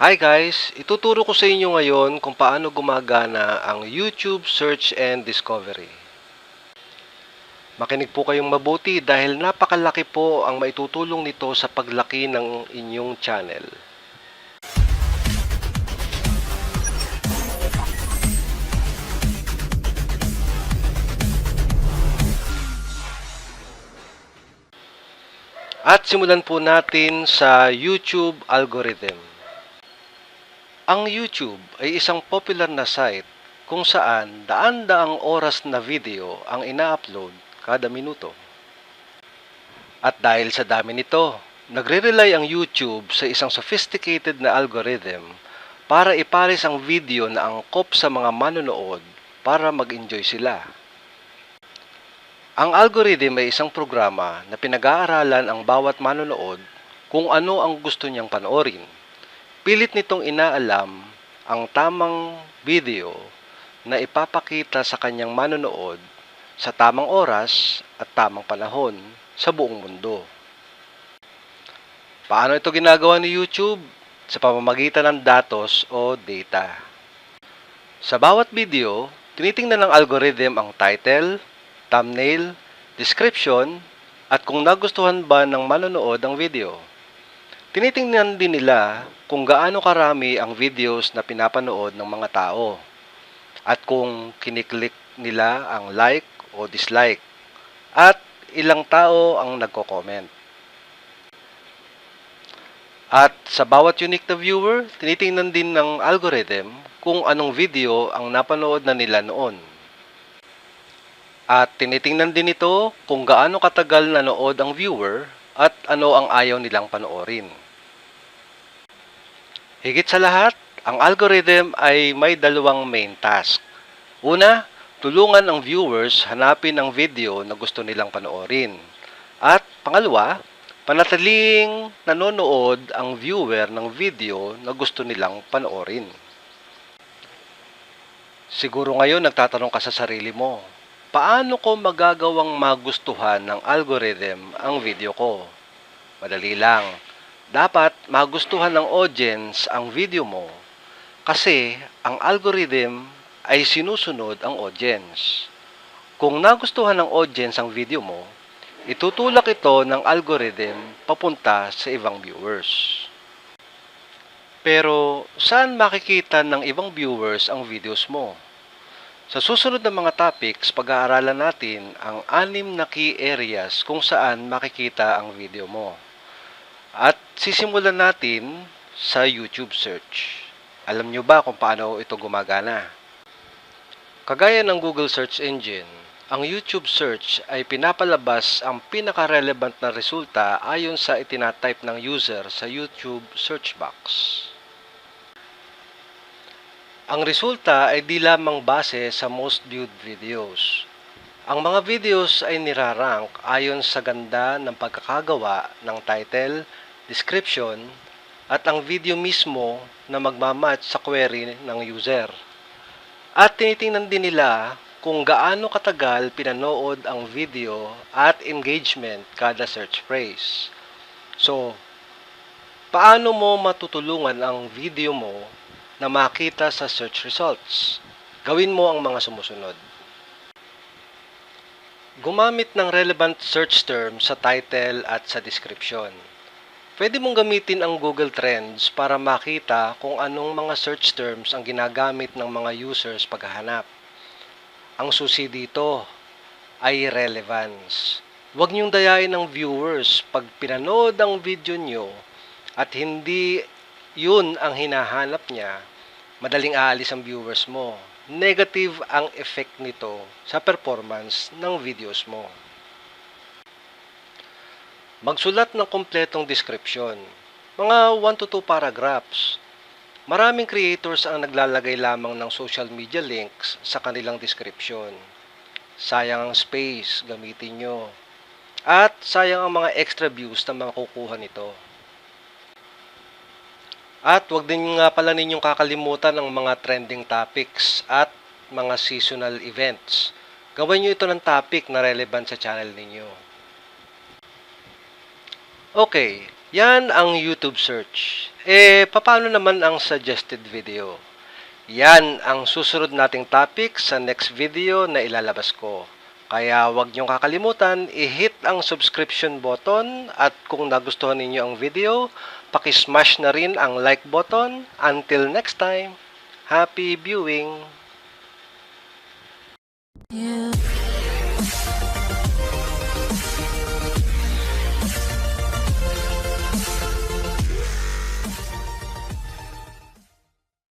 Hi guys! Ituturo ko sa inyo ngayon kung paano gumagana ang YouTube Search and Discovery. Makinig po kayong mabuti dahil napakalaki po ang maitutulong nito sa paglaki ng inyong channel. At simulan po natin sa YouTube algorithm. Ang YouTube ay isang popular na site kung saan daan-daang oras na video ang ina-upload kada minuto. At dahil sa dami nito, nagre-rely ang YouTube sa isang sophisticated na algorithm para ipares ang video na angkop sa mga manonood para mag-enjoy sila. Ang algorithm ay isang programa na pinag-aaralan ang bawat manonood kung ano ang gusto niyang panoorin. Pilit nitong inaalam ang tamang video na ipapakita sa kanyang manonood sa tamang oras at tamang panahon sa buong mundo. Paano ito ginagawa ni YouTube? Sa pamamagitan ng datos o data. Sa bawat video, tinitingnan ng algorithm ang title, thumbnail, description, at kung nagustuhan ba ng manonood ang video. Tinitingnan din nila kung gaano karami ang videos na pinapanood ng mga tao at kung kiniklik nila ang like o dislike at ilang tao ang nagko-comment. At sa bawat unique na viewer, tinitingnan din ng algorithm kung anong video ang napanood na nila noon. At tinitingnan din ito kung gaano katagal nanood ang viewer at ano ang ayaw nilang panoorin. Higit sa lahat, ang algorithm ay may dalawang main task. Una, tulungan ang viewers hanapin ang video na gusto nilang panoorin. At pangalawa, panatiling nanonood ang viewer ng video na gusto nilang panoorin. Siguro ngayon nagtatanong ka sa sarili mo, paano ko magagawang magustuhan ng algorithm ang video ko? Madali lang. Dapat magustuhan ng audience ang video mo kasi ang algorithm ay sinusunod ang audience. Kung nagustuhan ng audience ang video mo, itutulak ito ng algorithm papunta sa ibang viewers. Pero saan makikita ng ibang viewers ang videos mo? Sa susunod na mga topics, pag-aaralan natin ang anim na key areas kung saan makikita ang video mo. At sisimulan natin sa YouTube search. Alam nyo ba kung paano ito gumagana? Kagaya ng Google Search Engine, ang YouTube search ay pinapalabas ang pinaka-relevant na resulta ayon sa itinatype ng user sa YouTube search box. Ang resulta ay di lamang base sa most viewed videos. Ang mga videos ay nirarank ayon sa ganda ng pagkakagawa ng title, description, at ang video mismo na magmamatch sa query ng user. At tinitingnan din nila kung gaano katagal pinanood ang video at engagement kada search phrase. So, paano mo matutulungan ang video mo na makita sa search results? Gawin mo ang mga sumusunod. Gumamit ng relevant search term sa title at sa description. Pwede mong gamitin ang Google Trends para makita kung anong mga search terms ang ginagamit ng mga users paghahanap. Ang susi dito ay relevance. Huwag niyong dayain ng viewers pag pinanood ang video niyo at hindi yun ang hinahanap niya, madaling aalis ang viewers mo. Negative ang effect nito sa performance ng videos mo. Magsulat ng kompletong description. Mga 1 to 2 paragraphs. Maraming creators ang naglalagay lamang ng social media links sa kanilang description. Sayang ang space, gamitin nyo. At sayang ang mga extra views na makukuha nito. At wag din nga pala ninyong kakalimutan ang mga trending topics at mga seasonal events. Gawin nyo ito ng topic na relevant sa channel ninyo. Okay, Yan ang YouTube search. Eh, paano naman ang suggested video? Yan ang susunod nating topic sa next video na ilalabas ko. Kaya huwag niyong kakalimutan, i-hit ang subscription button at kung nagustuhan ninyo ang video, pakismash na rin ang like button. Until next time, happy viewing! You